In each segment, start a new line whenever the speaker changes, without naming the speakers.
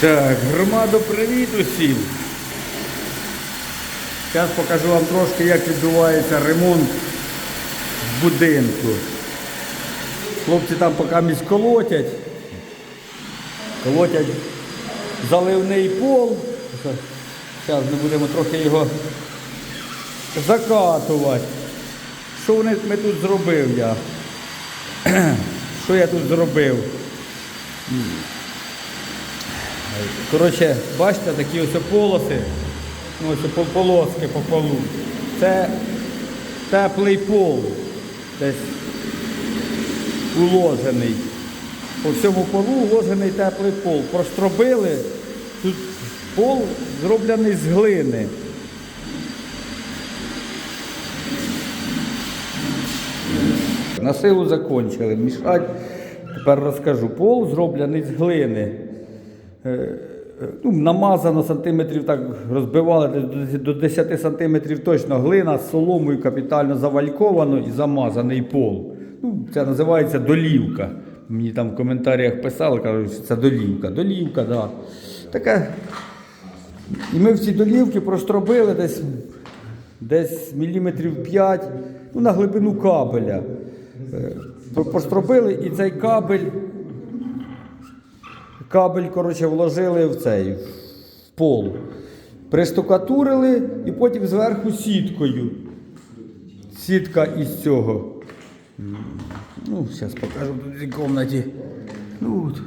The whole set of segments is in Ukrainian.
Так, громаду привіт усім. Зараз покажу вам трошки, як відбувається ремонт будинку. Хлопці там поки місь колотять. Колотять заливний пол. Зараз ми будемо трохи його закатувати. Що вони, ми тут зробив я? Що я тут зробив? Коротше, бачите, такі ось полоси, ну, ось полоски по полу. Це теплий пол, десь уложений. По всьому полу уложений теплий пол. Простробили, тут пол зроблений з глини. На силу закончили. Мішать. Тепер розкажу. Пол зроблений з глини. Е, е, Ну, намазано сантиметрів так розбивали до 10 сантиметрів точно глина з соломою капітально завальковано і замазаний пол. Ну, це називається долівка. Мені там в коментарях писали, кажуть, що це долівка. Долівка. Да. Таке. І ми в ці долівки простробили десь, десь міліметрів 5 ну, на глибину кабеля. Е, Простробили і цей кабель Кабель, коротше, вложили в цей в пол. Пристукатурили і потім зверху сіткою. Сітка із цього. Ну, зараз покажу тут цій кімнаті. Ну, от,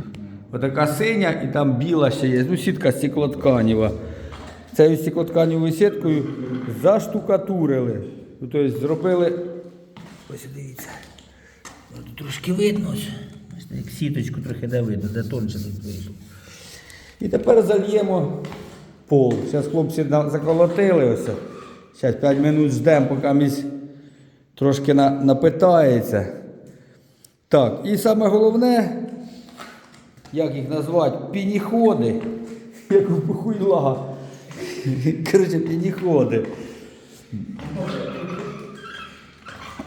отака синя і там біла ще є. Ну, сітка стеклотканіва. Цією стеклотканівою сіткою заштукатурили. Тобто зробили. Ось дивіться. Тут трошки видно. Як сіточку трохи де видно, де тонше тут видно. І тепер зальємо пол. Зараз хлопці заколотили ось. Зараз 5 минут ждемо, поки місь трошки на, напитається. Так, і саме головне, як їх назвати, пініходи. Як у похуйла. Коротше, пініходи.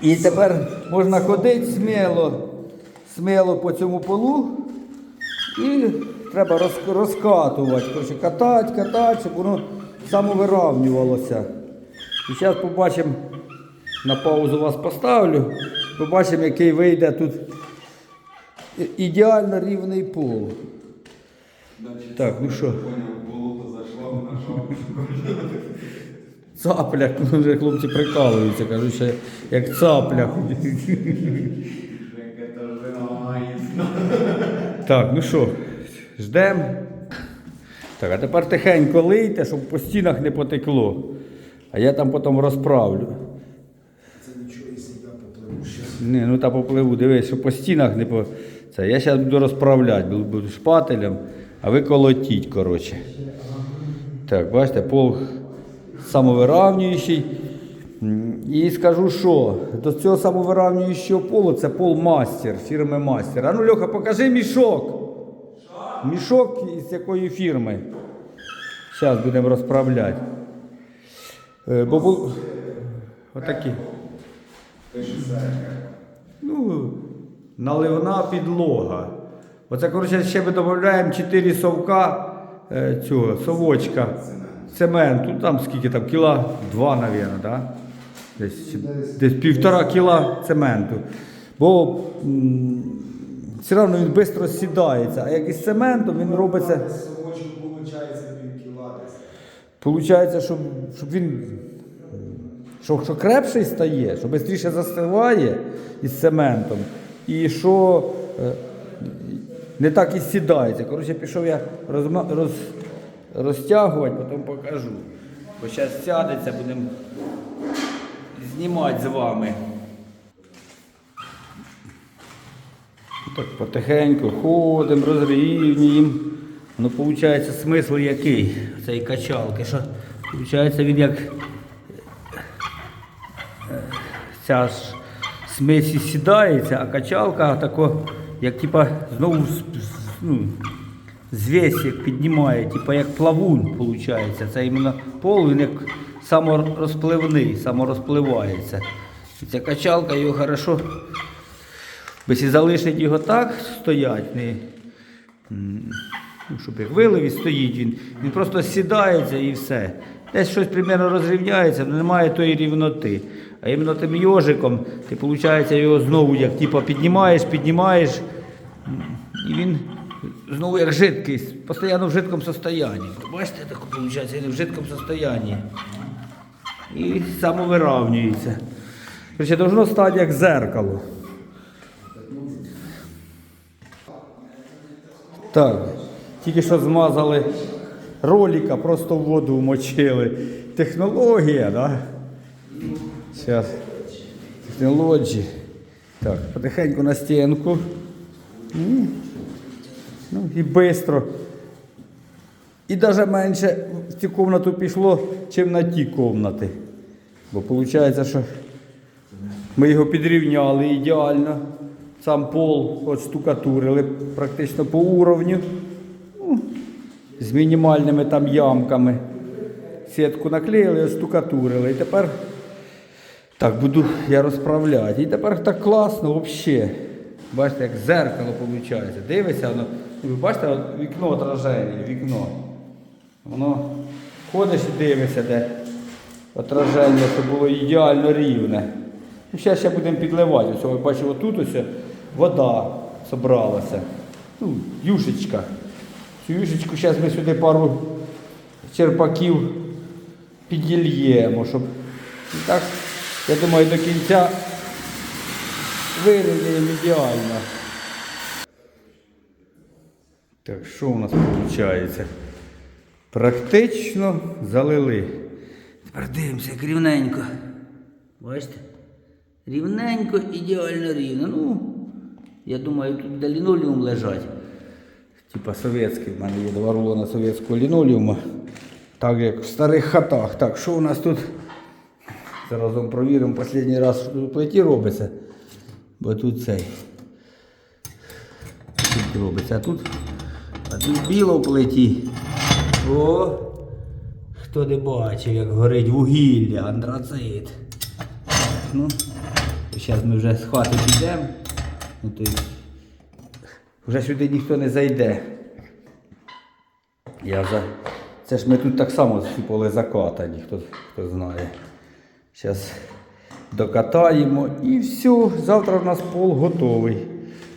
І тепер можна ходити сміло, сміло по цьому полу і треба розкатувати. Коротше, катати, катати, щоб воно самовиравнювалося. І зараз побачимо, на паузу вас поставлю, побачимо, який вийде тут ідеально рівний пол. Так, ну що? Цапля, вже хлопці прикалуються, кажуть, що як цапля. Так, ну що, ждемо. Так, а тепер тихенько лийте, щоб по стінах не потекло. А я там потім розправлю.
Це нічого, якщо я попливу.
Не, ну та попливу, дивись, щоб по стінах не по. Це. Я зараз буду розправляти, буду, буду шпателем, а ви колотіть, коротше. Так, бачите, пол самовиравнюючий. І скажу, що до цього самовиравнюючого полу це пол мастер, фірми мастер. А ну, Льоха, покажи мішок. Мішок із якої фірми. Зараз будемо розправляти. Е, Бо бу... Отакі. Ну, наливна підлога. Оце, коротше, ще ми додаємо 4 совка е, цього, совочка цементу. Там скільки там, кіла 2, мабуть, да? Десь, десь півтора кіла цементу. Бо м, все одно він швидко сідається, а як із цементом він робиться. Получається, щоб, щоб він що, що крепший стає, що швидше застиває із цементом, і що е, не так і сідається. Коротше, пішов я розма, роз, розтягувати, потім покажу. Бо зараз сядеться, будемо знімати з вами. Так, потихеньку ходимо, розрівнюємо. Ну, виходить, смисл який цієї качалки, що виходить він як е, ця ж смесі сідається, а качалка тако, як типа знову ну, звесь як піднімає, типа як плавун виходить. Це іменно пол, він як саморозпливний, саморозпливається. І ця качалка його хорошо якщо залишить його так стоять, не, Ну, щоб як вилив і стоїть він. Він просто сідається і все. Десь щось примерно розрівняється, але немає тої рівноти. А іменно тим йожиком, ти, виходить, його знову як типа, піднімаєш, піднімаєш, і він знову як жидкий, постійно в жидкому состоянні. Бачите, так виходить, він в жидкому состоянні. І самовиравнюється. Короче, должно стати як зеркало. Так, тільки що змазали ролика, просто в воду вмочили. Технологія, да? Зараз. Технології. Так, потихеньку на стінку. Ну і швидко. І навіть менше в цю кімнату пішло, ніж на ті кімнати. Бо виходить, що ми його підрівняли ідеально. Сам пол от практично по уровню. Ну, з мінімальними там ямками. Сітку наклеїли, штукатурили. І тепер так буду я розправляти. І тепер так класно взагалі. Бачите, як зеркало виходить. Дивиться, воно. Ви бачите, вікно отраження, вікно. Воно ходиш і дивишся, де отраження, щоб було ідеально рівне. І зараз ще будемо підливати. Ось, бачу, отут ось вода зібралася. Ну, юшечка. Цю юшечку зараз ми сюди пару черпаків підільємо, щоб і так, я думаю, до кінця вирівняємо ідеально. Так, що у нас виходить? Практично залили. Тепер дивимося, як рівненько. Бачите? Рівненько, ідеально рівно. Ну, я думаю, тут де лінолеум лежать. Типа совєтський, в мене є два рулона совєтського лінолеума. Так як в старих хатах. Так, що у нас тут? Зараз вам провіримо останній раз, що тут плиті робиться. Бо тут цей. Тут робиться. А тут, а тут біло в плиті. О! Хто не бачив, як горить вугілля, антрацит. Ну, зараз ми вже з хати підемо. Ну, то й вже сюди ніхто не зайде. Я за... Це ж ми тут так само всі поли закатані, хто, хто знає. Зараз докатаємо і все. Завтра в нас пол готовий.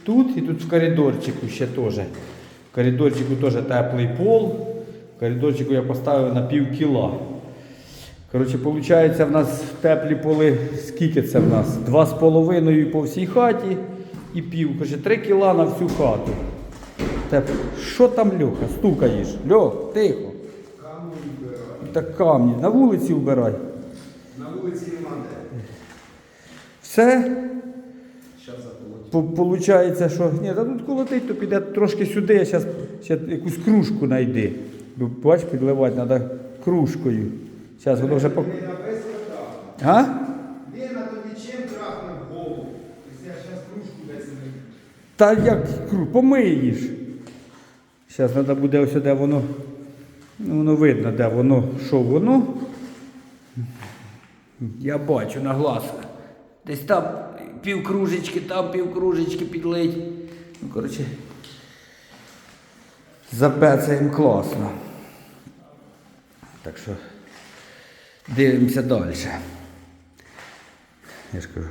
Тут і тут в коридорчику ще теж. В коридорчику теж теплий пол. Коридорчику я поставив на пів кіла. Коротше, виходить, в нас теплі поли, скільки це в нас? Два з половиною по всій хаті і пів. Коротше, три кіла на всю хату. Теп... Що там, Льоха, стукаєш? Льох, тихо.
Камінь вбирай.
Так камні, на вулиці вбирай.
На вулиці нема де.
Все. Получається, що ні, та тут колотить, то піде трошки сюди, я зараз якусь кружку знайди. Бач, підливати треба кружкою. Зараз воно вже по.
Ти на весь.
А?
Лена тобі чим трахне в голову? Я зараз кружку десь не
Та як кру, помиєш. Зараз треба буде ось де воно. Ну, воно видно, де воно, що воно. Я бачу на глаз. Десь там пів кружечки, там пів кружечки підлить. Ну, коротше. Запецаємо класно. Так що дивимося далі. Я ж кажу.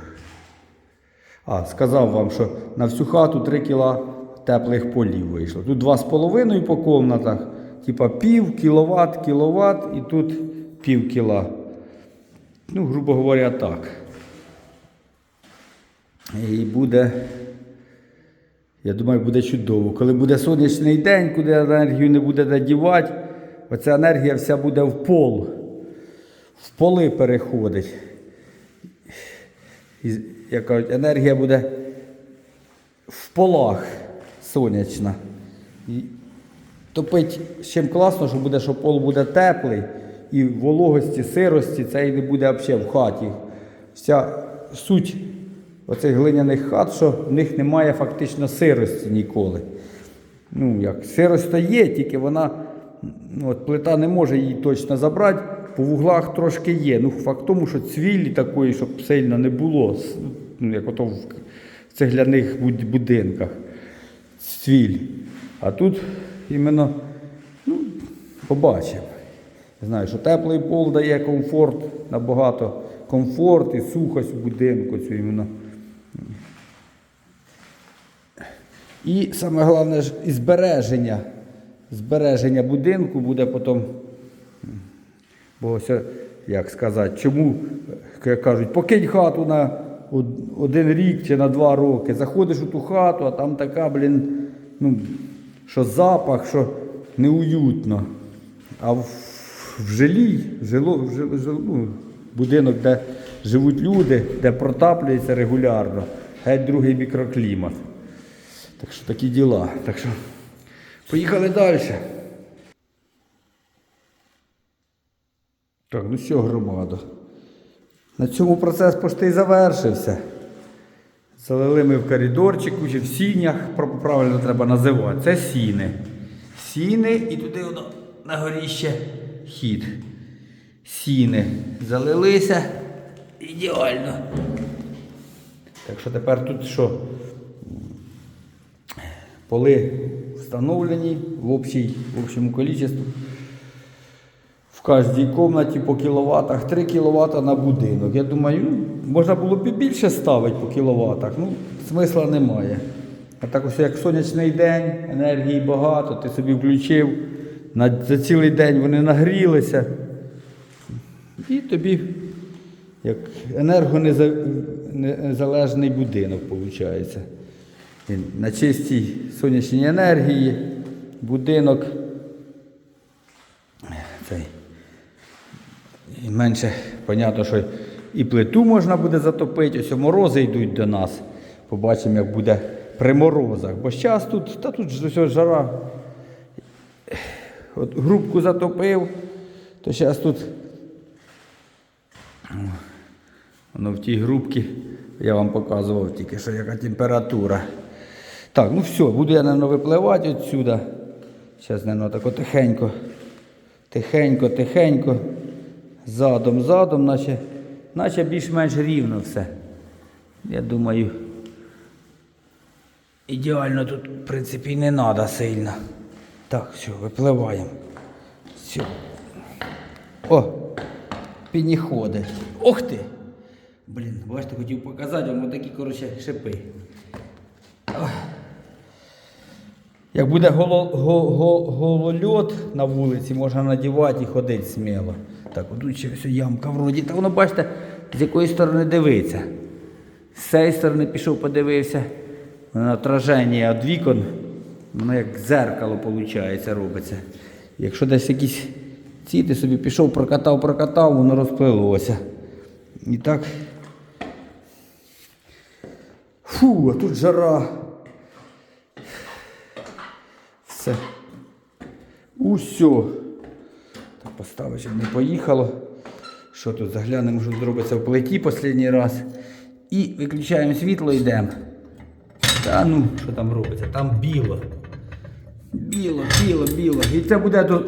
А, сказав вам, що на всю хату 3 кіла теплих полів вийшло. Тут 2,5 по комнатах, типа пів кіловат, кіловат і тут пів кіла. Ну, грубо говоря, так. І буде, я думаю, буде чудово. Коли буде сонячний день, куди енергію не буде де дівати, оця енергія вся буде в пол, в поли переходить. І, як кажуть, енергія буде в полах сонячна. І топить чим класно, що буде, що пол буде теплий, і вологості, сирості це і не буде взагалі в хаті. Вся суть оцих глиняних хат, що в них немає фактично сирості ніколи. Ну, як сирость є, тільки вона, от плита не може її точно забрати, по вуглах трошки є. Ну, факт тому, що цвілі такої, щоб сильно не було, ну, як ото в цегляних будинках. Цвіль. А тут іменно ну, побачимо. Я знаю, що теплий пол дає комфорт, набагато комфорт і сухость у будинку цю іменно. І саме головне ж і збереження. Збереження будинку буде потім. Бо ось, як сказати, чому як кажуть, покинь хату на один рік чи на два роки. Заходиш у ту хату, а там така, блін, ну, що запах, що неуютно. А в, в жилій, жило, в жил, жил- ну, будинок, де живуть люди, де протаплюється регулярно, геть другий мікроклімат. Так що такі діла. Так що поїхали далі. Так, ну що, громада? На цьому процес почти й завершився. Залили ми в коридорчику чи в сінях, правильно треба називати. Це сіни. Сіни і туди воно на горі ще хід. Сіни залилися ідеально. Так що тепер тут що? Поли встановлені в, общій, в общому кількості. В кожній кімнаті по кіловатах, 3 кВт на будинок. Я думаю, ну, можна було б і більше ставити по кіловатах, ну, смисла немає. А так ось як сонячний день, енергії багато, ти собі включив, на, за цілий день вони нагрілися. І тобі як енергонезалежний будинок виходить. Він На чистій сонячній енергії будинок цей. І менше, понятно, що і плиту можна буде затопити, ось морози йдуть до нас. Побачимо, як буде при морозах. Бо зараз тут, та тут ж жара. От грубку затопив, то зараз тут. Воно в тій грубці, я вам показував тільки, що яка температура. Так, ну все, буду я, мабуть, випливати відсюди. Зараз, мабуть, так тихенько. Тихенько, тихенько. Задом, задом, наче, наче більш-менш рівно все. Я думаю, ідеально тут, в принципі, і не треба сильно. Так, все, випливаємо. Все. О, підніходи. Ох ти! Блін, бачите, хотів показати вам отакі, коротше, шипи. Ох. Як буде голо, го, го, голольот на вулиці, можна надівати і ходити сміло. Так, отут ще ось ямка вроді. Та воно бачите, з якої сторони дивиться. З цієї сторони пішов, подивився. Воно отраження від вікон, воно як зеркало виходить, робиться. Якщо десь якісь ці, ти собі пішов, прокатав, прокатав, воно розплилося. І так. Фу, а тут жара. Все. Усьо. Так поставити, щоб не поїхало. Що тут заглянемо, що зробиться в плиті останній раз. І виключаємо світло йдемо. Та ну, що там робиться? Там біло. Біло, біло, біло. І це буде до...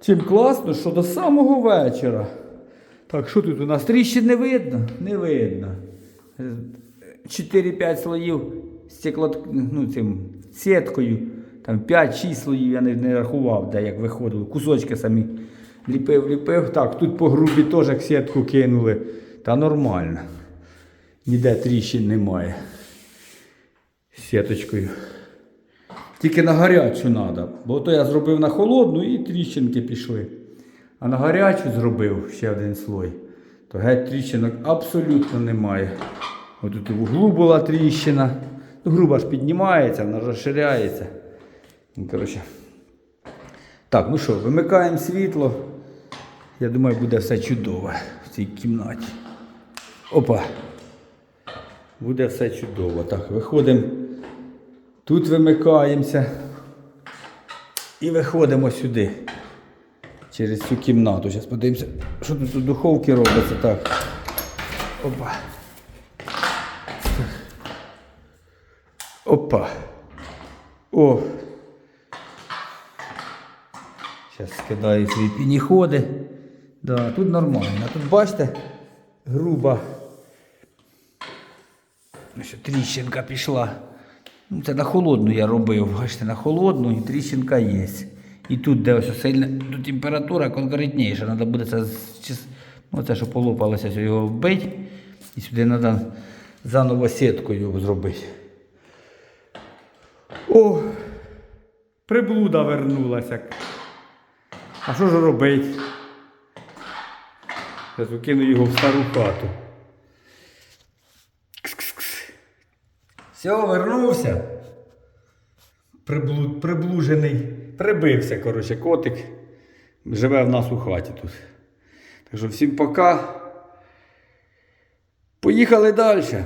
чим класно, що до самого вечора. Так, що тут у нас? Тріщин не видно? Не видно. 4-5 слоїв стекло, ну, цим, сіткою. Там 5-6 слоїв я не, не рахував, де як виходило. Кусочки самі ліпив, ліпив. Так, тут по грубі теж як сітку кинули. Та нормально. Ніде тріщин немає. Сіточкою. Тільки на гарячу треба. Бо то я зробив на холодну і тріщинки пішли. А на гарячу зробив ще один слой. То геть тріщинок абсолютно немає. Ось тут в углу була тріщина. Ну, груба ж піднімається, вона розширяється. Ну, коротше. Так, ну що, вимикаємо світло. Я думаю, буде все чудово в цій кімнаті. Опа. Буде все чудово. Так, виходимо. Тут вимикаємося. І виходимо сюди. Через цю кімнату. Зараз подивимося, що тут у духовці робиться. Так. Опа. Опа. О. Зараз скидаю свої пініходи. Да, тут нормально. Тут бачите, груба. Ну, що тріщинка пішла. Ну, це на холодну я робив. Бачите, на холодну і тріщинка є. І тут, де ось сильна тут температура конкретніша, треба буде це ну, це, що полопалося, ось його вбити. І сюди треба заново сіткою зробити. О, приблуда вернулася. А що ж робити? Зараз викину його в стару хату. Все, вернувся. Приблу... Приблужений. Прибився, коротше, котик. Живе в нас у хаті тут. Так що всім пока. Поїхали далі.